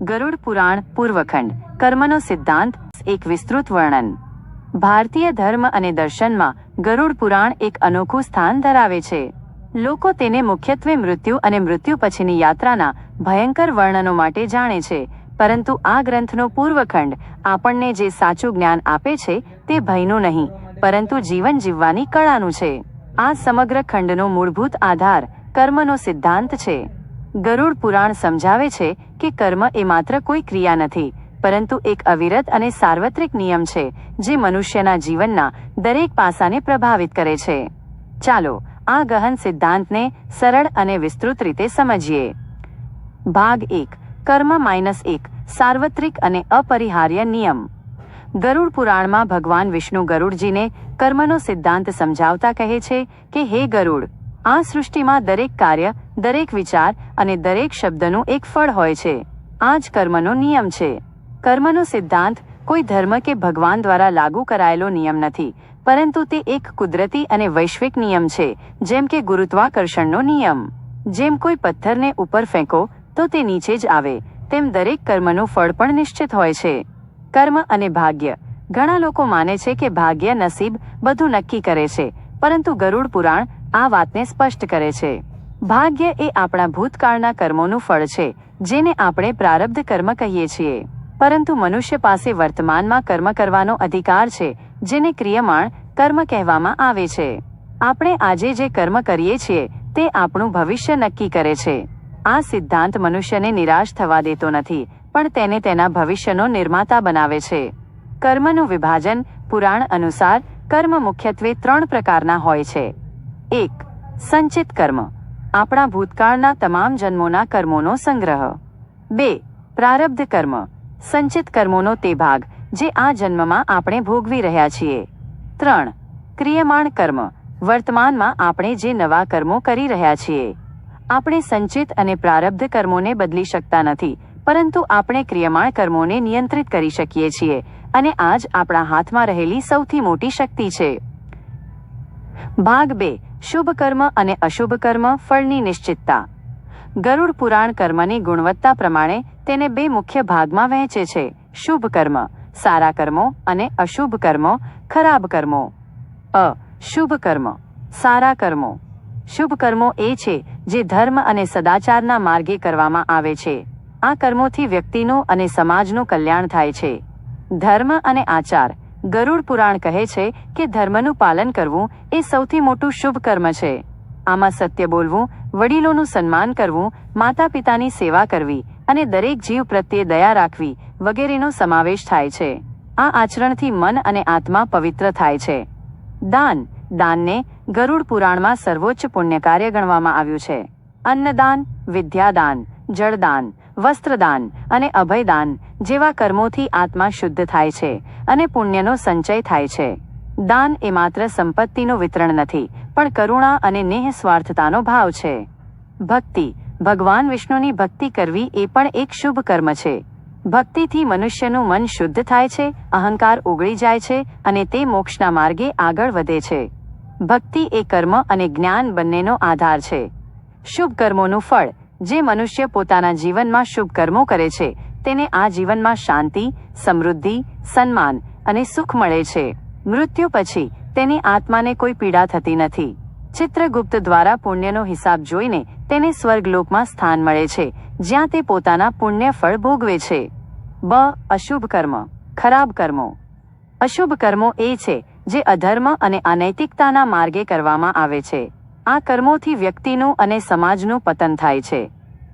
ગરુડ પુરાણ પૂર્વખંડ, કર્મનો સિદ્ધાંત, એક વિસ્તૃત વર્ણન. ભારતીય ધર્મ અને દર્શનમાં ગરુડ પુરાણ એક અનોખું સ્થાન ધરાવે છે. લોકો તેને મુખ્યત્વે મૃત્યુ અને મૃત્યુ પછીની યાત્રાના ભયંકર વર્ણનો માટે જાણે છે, પરંતુ આ ગ્રંથનો પૂર્વખંડ આપણને જે સાચું જ્ઞાન આપે છે તે ભયનું નહીં, પરંતુ જીવન જીવવાની કળાનું છે. આ સમગ્ર ખંડનો મૂળભૂત આધાર કર્મનો સિદ્ધાંત છે. ગરુડ પુરાણ સમજાવે છે કે કર્મ એ માત્ર કોઈ ક્રિયા નથી, પરંતુ એક અવિરત અને સાર્વત્રિક નિયમ છે, જે મનુષ્યના જીવનના દરેક પાસાને પ્રભાવિત કરે છે. ચાલો, આ ગહન સિદ્ધાંતને સરળ અને વિસ્તૃત રીતે સમજીએ. ભાગ એક, કર્મ માઇનસ એક, સાર્વત્રિક અને અપરિહાર્ય નિયમ. ગરુડ પુરાણમાં ભગવાન વિષ્ણુ ગરુડજીને કર્મનો સિદ્ધાંત સમજાવતા કહે છે કે, હે ગરુડ આ સૃષ્ટિમાં દરેક કાર્ય, દરેક વિચાર અને દરેક શબ્દનું એક ફળ હોય છે. આ જ કર્મનો નિયમ છે. કર્મનો સિદ્ધાંત કોઈ ધર્મ કે ભગવાન દ્વારા લાગુ કરાયેલો નિયમ નથી, પરંતુ તે એક કુદરતી અને વૈશ્વિક નિયમ છે, જેમ કે ગુરુત્વાકર્ષણનો નિયમ. જેમ કોઈ પથ્થરને ઉપર ફેંકો, તો તે નીચે જ આવે, તેમ દરેક કર્મનું ફળ પણ નિશ્ચિત હોય છે. કર્મ અને ભાગ્ય. ઘણા લોકો માને છે કે ભાગ્ય નસીબ બધું નક્કી કરે છે, પરંતુ ગરુડ પુરાણ આ વાતને સ્પષ્ટ કરે છે. ભાગ્ય એ આપણા ભૂતકાળના કર્મોનું ફળ છે, જેને આપણે પ્રારબ્ધ કર્મ કહીએ છીએ. પરંતુ મનુષ્ય પાસે વર્તમાનમાં કર્મ કરવાનો અધિકાર છે, જેને ક્રિયમાણ કર્મ કહેવામાં આવે છે. આપણે આજે જે કર્મ કરીએ છીએ, તે આપણું ભવિષ્ય નક્કી કરે છે. આ સિદ્ધાંત મનુષ્યને નિરાશ થવા દેતો નથી, પણ તેને તેના ભવિષ્યનો નિર્માતા બનાવે છે. કર્મનું વિભાજન પુરાણ અનુસાર કર્મ મુખ્યત્વે ત્રણ પ્રકારના હોય છે. એક, સંચિત કર્મ. આપણા ભૂતકાળના તમામ જન્મોના કર્મોનો સંગ્રહ. બે, પ્રારબ્ધ કર્મ. સંચિત કર્મોનો તે ભાગ જે આ જન્મમાં આપણે ભોગવી રહ્યા છીએ. ત્રણ, ક્રિયમાણ કર્મ. વર્તમાનમાં આપણે જે નવા કર્મો કરી રહ્યા છીએ. આપણે સંચિત અને પ્રારબ્ધ કર્મોને બદલી શકતા નથી, પરંતુ આપણે ક્રિયમાણ કર્મોને નિયંત્રિત કરી શકીએ છીએ અને આ જ આપણા હાથમાં રહેલી સૌથી મોટી શક્તિ છે. ભાગ બે શુભ કર્મ અને અશુભ કર્મ ફળની નિશ્ચિતતા. ગરુડ પુરાણ કર્મની ગુણવત્તા પ્રમાણે તેને બે મુખ્ય ભાગમાં વહેંચે છે. શુભ કર્મ, સારા કર્મો અને અશુભ કર્મો, ખરાબ કર્મો. અ, શુભ કર્મ, સારા કર્મો. શુભ કર્મો એ છે જે ધર્મ અને સદાચારના માર્ગે કરવામાં આવે છે. આ કર્મોથી વ્યક્તિનું અને સમાજનું કલ્યાણ થાય છે. ધર્મ અને આચાર ગરુડ પુરાણ કહે છે કે ધર્મનું પાલન કરવું એ સૌથી મોટું શુભ કર્મ છે. આમાં સત્ય બોલવું, વડીલોનું સન્માન કરવું માતા પિતાની સેવા કરવી અને દરેક જીવ પ્રત્યે દયા રાખવી વગેરેનો સમાવેશ થાય છે. આ આચરણથી મન અને આત્મા પવિત્ર થાય છે. દાન. દાનને ગરુડ પુરાણમાં સર્વોચ્ચ પુણ્યકાર્ય ગણવામાં આવ્યું છે. અન્નદાન, વિદ્યાદાન, જળદાન વસ્ત્રદાન અને અભયદાન જેવા કર્મોથી આત્મા શુદ્ધ થાય છે અને પુણ્યનો સંચય થાય છે. દાન એ માત્ર સંપત્તિનું વિતરણ નથી, પણ કરુણા અને નેહ સ્વાર્થતાનો ભાવ છે. ભક્તિ. ભગવાન વિષ્ણુની ભક્તિ કરવી એ પણ એક શુભ કર્મ છે. ભક્તિથી મનુષ્યનું મન શુદ્ધ થાય છે, અહંકાર ઓગળી જાય છે અને તે મોક્ષના માર્ગે આગળ વધે છે. ભક્તિ એ કર્મ અને જ્ઞાન બંનેનો આધાર છે. શુભ કર્મોનું ફળ. જે મનુષ્ય પોતાના જીવનમાં શુભ કર્મો કરે છે, તેને આ જીવનમાં શાંતિ, સમૃદ્ધિ, સન્માન અને સુખ મળે છે. મૃત્યુ પછી તેની આત્માને કોઈ પીડા થતી નથી. ચિત્રગુપ્ત દ્વારા પુણ્યનો હિસાબ જોઈને તેને સ્વર્ગલોકમાં સ્થાન મળે છે, જ્યાં તે પોતાના પુણ્ય ફળ ભોગવે છે. બ. અશુભ કર્મ, ખરાબ કર્મો. અશુભ કર્મો એ છે, જે અધર્મ અને અનૈતિકતાના માર્ગે કરવામાં આવે છે. આ કર્મોથી વ્યક્તિનું અને સમાજનું પતન થાય છે.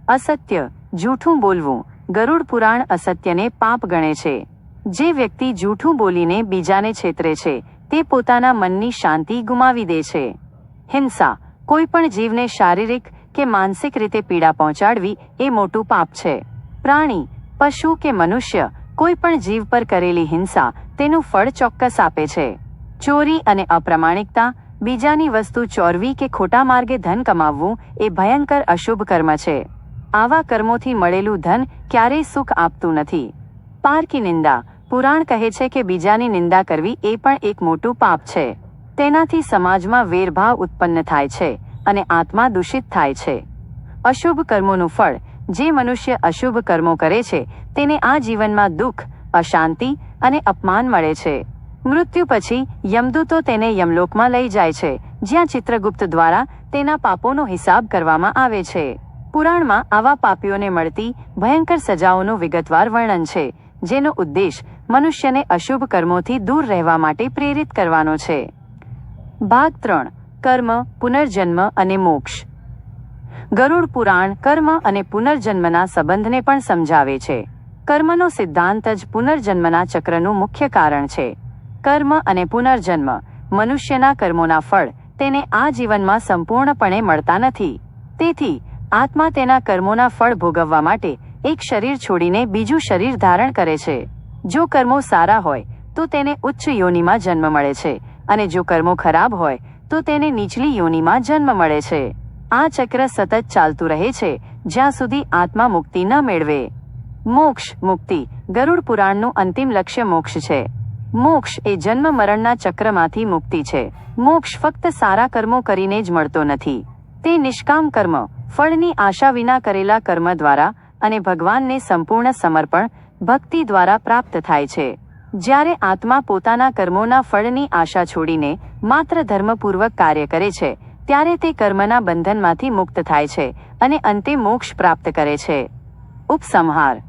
અસત્ય, જૂઠું બોલવું, ગરુડ પુરાણ અસત્યને પાપ ગણે છે. જે વ્યક્તિ જૂઠું બોલીને બીજાને છેતરે છે, તે પોતાના મનની શાંતિ ગુમાવી દે છે. હિંસા, કોઈ પણ જીવને શારીરિક કે માનસિક રીતે પીડા પહોંચાડવી, એ મોટું પાપ છે. પ્રાણી, પશુ કે મનુષ્ય, કોઈ પણ જીવ પર કરેલી હિંસા, તેનું ફળ ચોક્કસ આપે છે. ચોરી અને અપ્રામાણિકતા બીજાની વસ્તુ ચોરવી કે ખોટા માર્ગે ધન કમાવવું એ ભયંકર અશુભ કર્મ છે. આવા કર્મોથી મળેલું ધન ક્યારેય સુખ આપતું નથી. પારકી નિંદા. પુરાણ કહે છે કે બીજાની નિંદા કરવી એ પણ એક મોટું પાપ છે. તેનાથી સમાજમાં વેરભાવ ઉત્પન્ન થાય છે અને આત્મા દૂષિત થાય છે. અશુભ કર્મોનું ફળ, જે મનુષ્ય અશુભ કર્મો કરે છે, તેને આ જીવનમાં દુઃખ, અશાંતિ અને અપમાન મળે છે. મૃત્યુ પછી યમદૂતો તેને યમલોકમાં લઈ જાય છે, જ્યાં ચિત્રગુપ્ત દ્વારા તેના પાપોનો હિસાબ કરવામાં આવે છે. પુરાણમાં આવા પાપીઓને મળતી ભયંકર સજાઓનું વિગતવાર વર્ણન છે, જેનો ઉદ્દેશ મનુષ્યને અશુભ કર્મોથી દૂર રહેવા માટે પ્રેરિત કરવાનો છે. ભાગ ત્રણ, કર્મ, પુનર્જન્મ અને મોક્ષ. ગરુડ પુરાણ કર્મ અને પુનર્જન્મના સંબંધને પણ સમજાવે છે. કર્મનો સિદ્ધાંત જ પુનર્જન્મના ચક્રનું મુખ્ય કારણ છે. કર્મ અને પુનર્જન્મ. મનુષ્યના કર્મોના ફળ તેને આ જીવનમાં સંપૂર્ણપણે મળતા નથી. તેથી, આત્મા તેના કર્મોના ફળ ભોગવવા માટે એક શરીર છોડીને બીજું શરીર ધારણ કરે છે. જો કર્મો સારા હોય, તો તેને ઉચ્ચ યોનિમાં જન્મ મળે છે અને જો કર્મો ખરાબ હોય, તો તેને નીચલી યોનિમાં જન્મ મળે છે. આ ચક્ર સતત ચાલતું રહે છે, જ્યાં સુધી આત્મા મુક્તિ ન મેળવે. મોક્ષ મુક્તિ ગરુડ પુરાણનું અંતિમ લક્ષ્ય મોક્ષ છે. મોક્ષ એ જન્મ મરણના ચક્રમાંથી મુક્તિ છે. મોક્ષ ફક્ત સારા કર્મો કરીને જ મળતો નથી. તે નિષ્કામ કર્મ, ફળની આશા વિના કરેલા કર્મ દ્વારા અને ભગવાનને સંપૂર્ણ સમર્પણ, ભક્તિ દ્વારા પ્રાપ્ત થાય છે. જ્યારે આત્મા પોતાના કર્મોના ફળની આશા છોડીને માત્ર ધર્મપૂર્વક કાર્ય કરે છે, ત્યારે તે કર્મના બંધનમાંથી મુક્ત થાય છે અને અંતે મોક્ષ પ્રાપ્ત કરે છે. ઉપસંહાર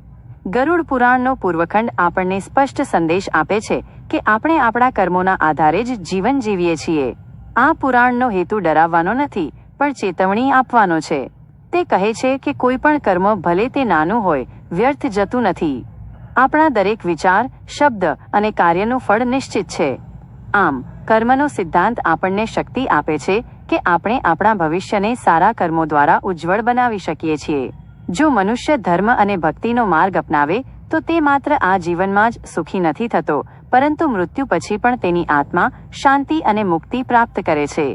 ગરુડ પુરાણનો પૂર્વખંડ આપણને સ્પષ્ટ સંદેશ આપે છે કે આપણે આપણા કર્મોના આધારે જ જીવન જીવીએ છીએ. આ પુરાણનો હેતુ ડરાવવાનો નથી, પણ ચેતવણી આપવાનો છે. તે કહે છે કે કોઈ પણ કર્મ ભલે તે નાનું હોય, વ્યર્થ જતું નથી. આપણા દરેક વિચાર, શબ્દ અને કાર્યનું ફળ નિશ્ચિત છે. આમ, કર્મનો સિદ્ધાંત આપણને શક્તિ આપે છે કે આપણે આપણા ભવિષ્યને સારા કર્મો દ્વારા ઉજ્જવળ બનાવી શકીએ છીએ. જો મનુષ્ય ધર્મ અને ભક્તિનો માર્ગ અપનાવે, તો તે માત્ર આ જીવનમાં જ સુખી નથી થતો, પરંતુ મૃત્યુ પછી પણ તેની આત્મા શાંતિ અને મુક્તિ પ્રાપ્ત કરે છે.